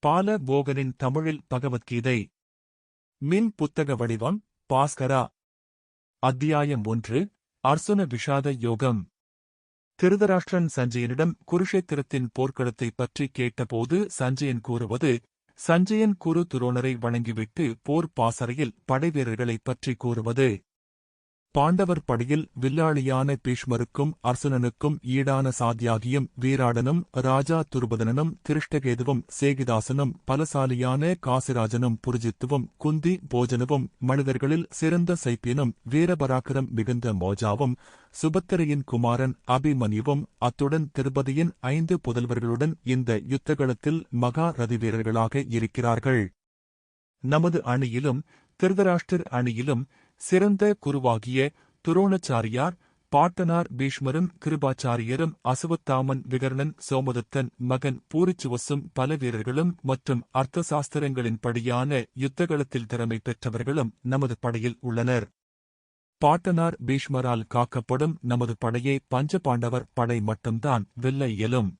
பால போகனின் தமிழில் பகவத்கீதை. மின் புத்தக வடிவம் பாஸ்கரா. அத்தியாயம் ஒன்று அர்சுன விஷாத யோகம். திருதராஷ்டிரன் சஞ்சயனிடம் குருஷேத்திரத்தின் போர்க்களத்தைப் பற்றி கேட்டபோது சஞ்சயன் கூறுவது சஞ்சயன் குரு துரோணரை வணங்கிவிட்டு போர் பாசறையில் படைவீரர்களைப் பற்றி கூறுவது. பாண்டவர் படையில் வில்லாளியான பீஷ்மருக்கும் அர்சுனனுக்கும் ஈடான சாத்தியாகியும் வீராடனும் ராஜா துருபதனனும் திருஷ்டகேதுவும் சேகிதாசனும் பலசாலியான காசிராஜனும் புரிஜித்துவும் குந்தி போஜனவும் மனிதர்களில் சிறந்த சைப்பியனும் வீரபராக்கிரம் மிகுந்த மோஜாவும் சுபத்திரையின் குமாரன் அபிமன்யுவும் அத்துடன் திருபதியின் ஐந்து புதல்வர்களுடன் இந்த யுத்தகலத்தில் மகா ரதிவீரர்களாக இருக்கிறார்கள். நமது அணியிலும் திருதராஷ்டிர் அணியிலும் சிறந்த குருவாகிய துரோணச்சாரியார் பாட்டனார் பீஷ்மரும் கிருபாச்சாரியரும் அசுவத்தாமன் விகர்ணன் சோமதத்தன் மகன் பூரிச்சுவசும் பல வீரர்களும் மற்றும் அர்த்த சாஸ்திரங்களின்படியான யுத்தகளத்தில் திறமை பெற்றவர்களும் நமது படையில் உள்ளனர். பாட்டனார் பீஷ்மரால் காக்கப்படும் நமது படையை பஞ்சபாண்டவர் படை மட்டும்தான் வெல்ல இயலும்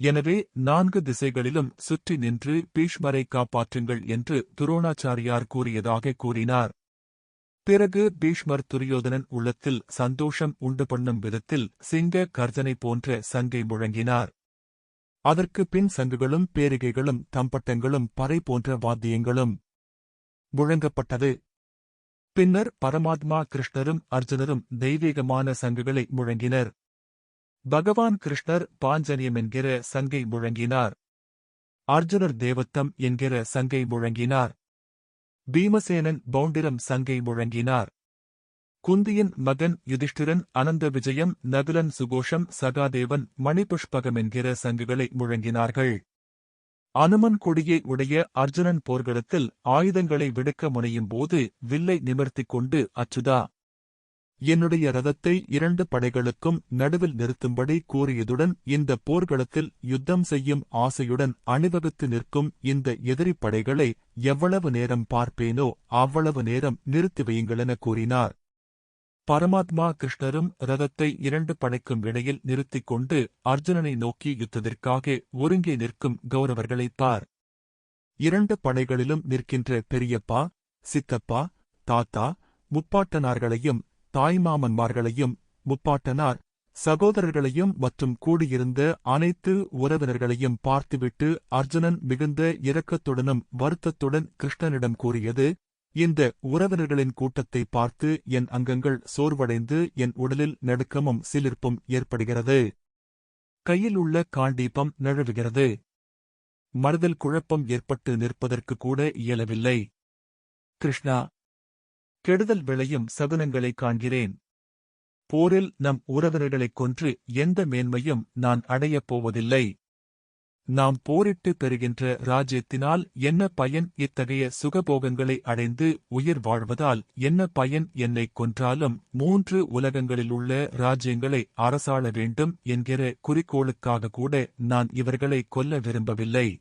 எனவே நான்கு திசைகளிலும் சுற்றி நின்று பீஷ்மரை காப்பாற்றுங்கள் என்று துரோணாச்சாரியார் கூறியதாக கூறினார். பிறகு பீஷ்மர் துரியோதனன் உள்ளத்தில் சந்தோஷம் உண்டு பண்ணும் விதத்தில் சிங்க கர்ஜனை போன்ற சங்கை முழங்கினார். அதற்கு பின் சங்குகளும் பேரிகைகளும் தம்பட்டங்களும் பறை போன்ற வாத்தியங்களும் முழங்கப்பட்டது. பின்னர் பரமாத்மா கிருஷ்ணரும் அர்ஜுனரும் தெய்வீகமான சங்குகளை முழங்கினர். பகவான் கிருஷ்ணர் பாஞ்சனியம் என்கிற சங்கை முழங்கினார். அர்ஜுனர் தேவத்தம் என்கிற சங்கை முழங்கினார். பீமசேனன் பவுண்டிரம் சங்கை முழங்கினார். குந்தியின் மகன் யுதிஷ்டிரன் அனந்த விஜயம் நகுலன் சுகோஷம் சகாதேவன் மணிபுஷ்பகம் என்கிற சங்குகளை முழங்கினார்கள். அனுமன் கொடியை உடைய அர்ஜுனன் போர்க்களத்தில் ஆயுதங்களை விடுக்க முனையும் போது வில்லை நிமிர்த்திக் கொண்டு அச்சுதா என்னுடைய ரதத்தை இரண்டு படைகளுக்கும் நடுவில் நிறுத்தும்படி கூறியதுடன் இந்த போர்க்களத்தில் யுத்தம் செய்யும் ஆசையுடன் அணிவகுத்து நிற்கும் இந்த எதிரி படைகளை எவ்வளவு நேரம் பார்ப்பேனோ அவ்வளவு நேரம் நிறுத்தி வையுங்களென கூறினார். பரமாத்மா கிருஷ்ணரும் ரதத்தை இரண்டு படைக்கும் இடையில் நிறுத்திக் கொண்டு அர்ஜுனனை நோக்கி யுத்தத்திற்காக ஒருங்கே நிற்கும் கௌரவர்களைப் பார். இரண்டு படைகளிலும் நிற்கின்ற பெரியப்பா சித்தப்பா தாத்தா முப்பாட்டனார்களையும் தாய்மாமன்மார்களையும் முப்பாட்டனார் சகோதரர்களையும் மற்றும் கூடியிருந்த அனைத்து உறவினர்களையும் பார்த்துவிட்டு அர்ஜுனன் மிகுந்த இரக்கத்துடனும் வருத்தத்துடன் கிருஷ்ணனிடம் கூறியது இந்த உறவினர்களின் கூட்டத்தை பார்த்து என் அங்கங்கள் சோர்வடைந்து என் உடலில் நடுக்கமும் சிலிர்ப்பும் ஏற்படுகிறது. கையில் உள்ள காண்டீபம் நழுவுகிறது. மனதில் குழப்பம் ஏற்பட்டு நிற்பதற்கு கூட இயலவில்லை. கிருஷ்ணா கெடுதல் விளையும் சகுனங்களை காண்கிறேன். போரில் நம் உறவினர்களைக் கொன்று எந்த மேன்மையும் நான் அடையப் போவதில்லை. நாம் போரிட்டு பெறுகின்ற ராஜ்யத்தினால் என்ன பயன்? இத்தகைய சுகபோகங்களை அடைந்து உயிர் வாழ்வதால் என்ன பயன்? என்னைக் கொன்றாலும் மூன்று உலகங்களிலுள்ள ராஜ்யங்களை அரசாள வேண்டும் என்கிற குறிக்கோளுக்காக கூட நான் இவர்களை கொல்ல விரும்பவில்லை.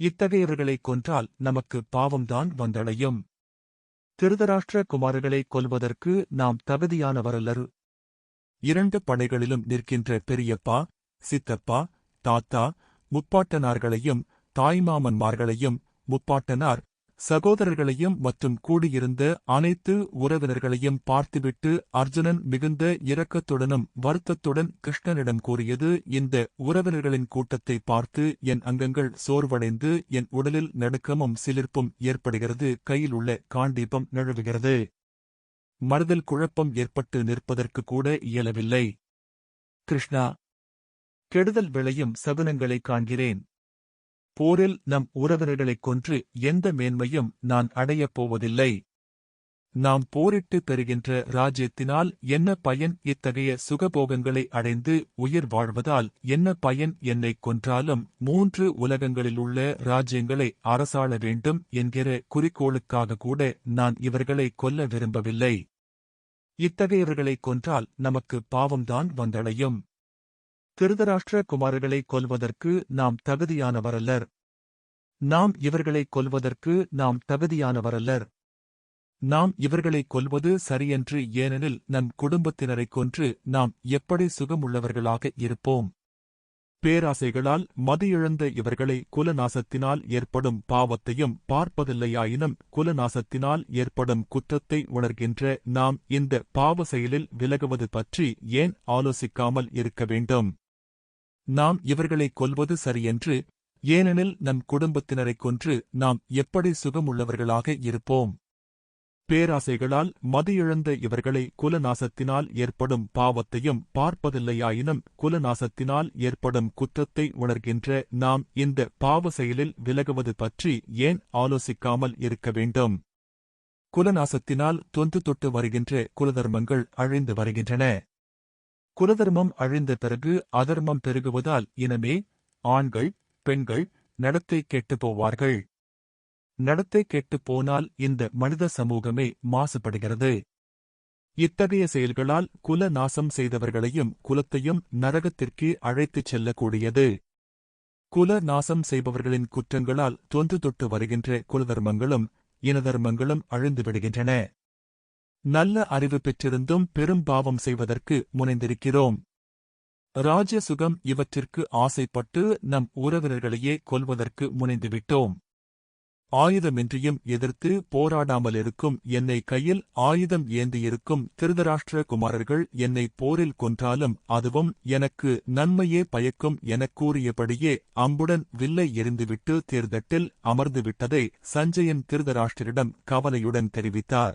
இத்தகையவர்களைக் கொன்றால் நமக்கு பாவம்தான் வந்தடையும். திருதராஷ்டிர குமாரர்களை கொல்வதற்கு நாம் தகுதியானவரல்லரு. இரண்டு படைகளிலும் நிற்கின்ற பெரியப்பா சித்தப்பா தாத்தா முப்பாட்டனார்களையும் தாய்மாமன்மார்களையும் முப்பாட்டனார் சகோதரர்களையும் மற்றும் கூடியிருந்த அனைத்து உறவினர்களையும் பார்த்துவிட்டு அர்ஜுனன் மிகுந்த இரக்கத்துடனும் வருத்தத்துடன் கிருஷ்ணனிடம் கூறியது இந்த உறவினர்களின் கூட்டத்தை பார்த்து என் அங்கங்கள் சோர்வடைந்து என் உடலில் நடுக்கமும் சிலிர்ப்பும் ஏற்படுகிறது கையில் உள்ள காண்டீபம் நழுவுகிறது. மனதில் குழப்பம் ஏற்பட்டு நிற்பதற்கு கூட இயலவில்லை. கிருஷ்ணா கெடுதல் விளையும் சகுனங்களை காண்கிறேன். போரில் நம் உறவினர்களைக் கொன்று எந்த மேன்மையும் நான் அடையப் போவதில்லை. நாம் போரிட்டு பெறுகின்ற ராஜ்யத்தினால் என்ன பயன்? இத்தகைய சுகபோகங்களை அடைந்து உயிர் வாழ்வதால் என்ன பயன்? என்னைக் கொன்றாலும் மூன்று உலகங்களிலுள்ள ராஜ்யங்களை அரசாள வேண்டும் என்கிற குறிக்கோளுக்காக கூட நான் இவர்களை கொல்ல விரும்பவில்லை. இத்தகையவர்களைக் கொன்றால் நமக்கு பாவம்தான் வந்தடையும். திருதராஷ்டிர குமாரர்களை கொல்வதற்கு நாம் தகுதியானவரல்லர். நாம் இவர்களை கொல்வதற்கு நாம் தகுதியானவரல்லர். நாம் இவர்களை கொல்வது சரியென்று ஏனெனில் நம் குடும்பத்தினரைக் கொன்று நாம் எப்படி சுகமுள்ளவர்களாக இருப்போம்? பேராசைகளால் மதியிழந்த இவர்களை குலநாசத்தினால் ஏற்படும் பாவத்தையும் பார்ப்பதில்லையாயினும் குலநாசத்தினால் ஏற்படும் குற்றத்தை உணர்கின்ற நாம் இந்த பாவ செயலில் விலகுவது பற்றி ஏன் ஆலோசிக்காமல் இருக்க வேண்டும்? நாம் இவர்களை கொல்வது சரியென்று ஏனெனில் நம் குடும்பத்தினரைக் கொன்று நாம் எப்படி சுகமுள்ளவர்களாக இருப்போம்? பேராசைகளால் மதியிழந்த இவர்களை குலநாசத்தினால் ஏற்படும் பாவத்தையும் பார்ப்பதில்லையாயினும் குலநாசத்தினால் ஏற்படும் குற்றத்தை உணர்கின்ற நாம் இந்த பாவ செயலில் விலகுவது பற்றி ஏன் ஆலோசிக்காமல் இருக்க வேண்டும்? குலநாசத்தினால் தொன்று தொட்டு வருகின்ற குலதர்மங்கள் அழிந்து வருகின்றன. குலதர்மம் அழிந்த பிறகு அதர்மம் பெருகுவதால் இனமே ஆண்கள் பெண்கள் நடத்தை கெட்டுப் போவார்கள். நடத்தை கெட்டுப் போனால் இந்த மனித சமூகமே மாசுபடுகிறது. இத்தகைய செயல்களால் குல நாசம் செய்தவர்களையும் குலத்தையும் நரகத்திற்கு அழைத்துச் செல்லக்கூடியது. குல நாசம் செய்பவர்களின் குற்றங்களால் தொன்று தொட்டு வருகின்ற குலதர்மங்களும் இனதர்மங்களும் அழிந்துவிடுகின்றன நல்ல அறிவு பெற்றிருந்தும் பெரும் பாவம் செய்வதற்கு முனைந்திருக்கிறோம். ராஜசுகம் இவற்றிற்கு ஆசைப்பட்டு நம் உறவினர்களையே கொல்வதற்கு முனைந்துவிட்டோம். ஆயுதமின்றியும் எதிர்த்து போராடாமலிருக்கும் என்னை கையில் ஆயுதம் ஏந்தியிருக்கும் திருதராஷ்டிர குமாரர்கள் என்னை போரில் கொன்றாலும் அதுவும் எனக்கு நன்மையே பயக்கும் எனக் கூறியபடியே அம்புடன் வில்லை எறிந்துவிட்டு தேர்தட்டில் அமர்ந்துவிட்டதை சஞ்சயன் திருதராஷ்டிரிடம் கவலையுடன் தெரிவித்தார்.